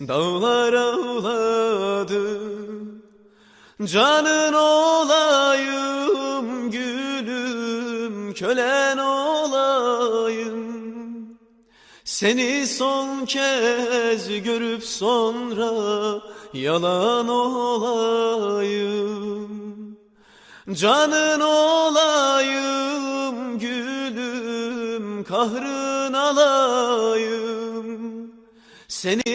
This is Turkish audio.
dağlar ağladı. Canın olayım gülüm kölen olayım. Seni son kez görüp sonra yalan olayım. Canın olayım gülüm kahrın alayım. Seni